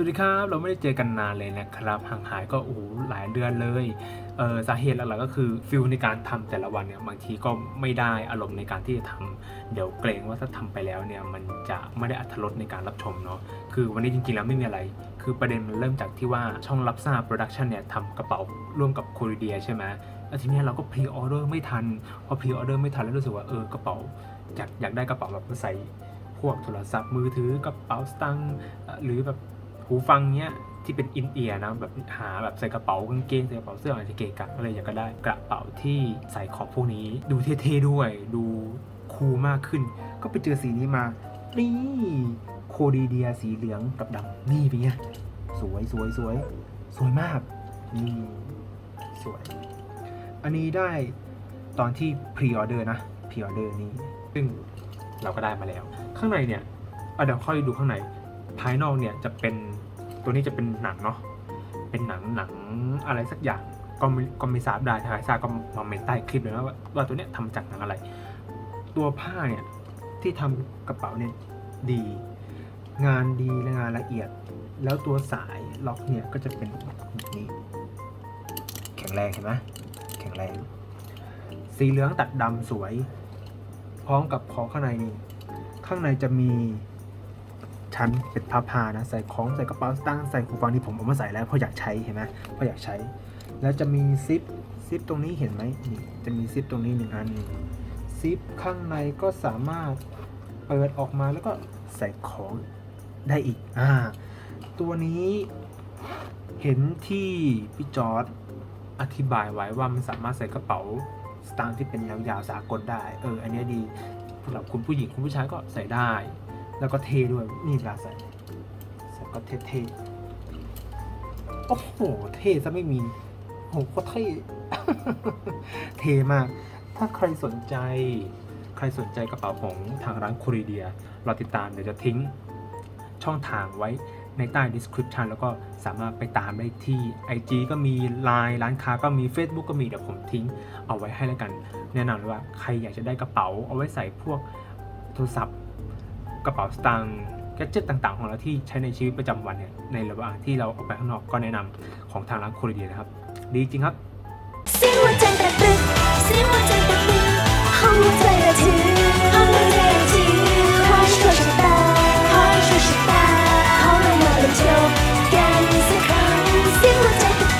สวัสดีครับ เราไม่ได้เจอกันนานเลยนะครับห่างหายก็โอ้โหหลายเดือนเลยเออสาเหตุหลักๆก็คือฟิลในการทำแต่ละวันเนี่ยบางทีก็ไม่ได้อารมณ์ในการที่จะทำเดี๋ยวเกรงว่าถ้าทำไปแล้วเนี่ยมันจะไม่ได้อัธรสในการรับชมเนาะคือวันนี้จริงๆแล้วไม่มีอะไร คือประเด็นมันเริ่มจากที่ว่าช่องรับทราบโปรดักชันเนี่ยทำกระเป๋าร่วมกับโคริเดียใช่ไหมแล้วทีนี้เราก็พรีออเดอร์ไม่ทันพอพรีออเดอร์ไม่ทันแล้วรู้สึกว่าเออกระเป๋าอยากอยากได้กระเป๋าแบบใส่พวกโทรศัพท์มือถือกระเป๋าสตางค์หรือแบบ หูฟังเนี้ยที่เป็นอินเอียร์นะแบบหาแบบใส่กระเป๋ากางเกงใส่กระเป๋าเสื้ออะไรที่เกะกะอะไรอย่ากก็ได้กระเป๋าที่ใส่ของพวกนี้ ดูเท่ๆด้วย ดูคูลมากขึ้น ก็ไปเจอสีนี้มา นี่โคดีเดียสีเหลืองกับดำนี่เป็นไงสวยสวยสวยสวยมากนี่สวย อันนี้ได้ตอนที่พรีออเดอร์นะพรีออเดอร์นี้ซึ่งเราก็ได้มาแล้ว ข้างในเนี่ยเเดี๋ยวค่อยดูข้างใน ภายนอกเนี่ยจะเป็นตัวนี้จะเป็นหนังเนาะเป็นหนังหนังอะไรสักอย่างก็ไม่ก็ไม่ทราบได้ถ้าใครทราบก็มาเมนใต้คลิปเลยนะว่าว่าตัวเนี้ยทำจากหนังอะไร ตัวผ้าเนี่ยที่ทำกระเป๋าเนี่ยดี งานดีและงานละเอียด แล้วตัวสายล็อกเนี่ยก็จะเป็นแบบนี้ แข็งแรงเห็นไหมแข็งแรง สีเหลืองตัดดำสวย พร้อมกับของข้างในนี่ข้างในจะมี ชั้นเป็นผ้าพานะ ใส่ของใส่กระเป๋าสตางค์ใส่หูฟังที่ผมเอามาใส่แล้วเพราะอยากใช้เห็นไหมเพราะอยากใช้ แล้วจะมีซิปซิปตรงนี้เห็นไหมนี่จะมีซิปตรงนี้หนึ่งอันซิปข้างในก็สามารถเปิดออกมาแล้วก็ใส่ของได้อีกอ่าตัวนี้เห็นที่พี่จอร์ดอธิบายไว้ว่ามันสามารถใส่กระเป๋าสตางค์ที่เป็นยาวๆสากลได้ เออ อันนี้ดีสำหรับคุณผู้หญิงคุณผู้ชายก็ใส่ได้ แล้วก็เท่ด้วยนี่เวลาใส่ใส่ก็เท่ๆโอ้โห เท่ซะไม่มีโอ้โหโคตรเท่เท่มาก ถ้าใครสนใจ ใครสนใจกระเป๋าของทางร้านโครีเดียเราติดตามเดี๋ยวจะทิ้งช่องทางไว้ในใต้ description แล้วก็สามารถไปตามได้ที่ IG ก็มี Line ร้านค้าก็มี Facebook ก็มี เดี๋ยวผมทิ้งเอาไว้ให้แล้วกัน แนะนำเลยว่าใครอยากจะได้กระเป๋า เอาไว้ใส่พวกโทรศัพท์ กระเป๋าสตางค์แกจิตต่าง ๆ ของเราที่ใช้ในชีวิตประจำวันเนี่ยในระหว่างที่เราออกไปข้างนอกก็แนะนำของทางร้านโคลเดียนะครับ ดีจริงครับ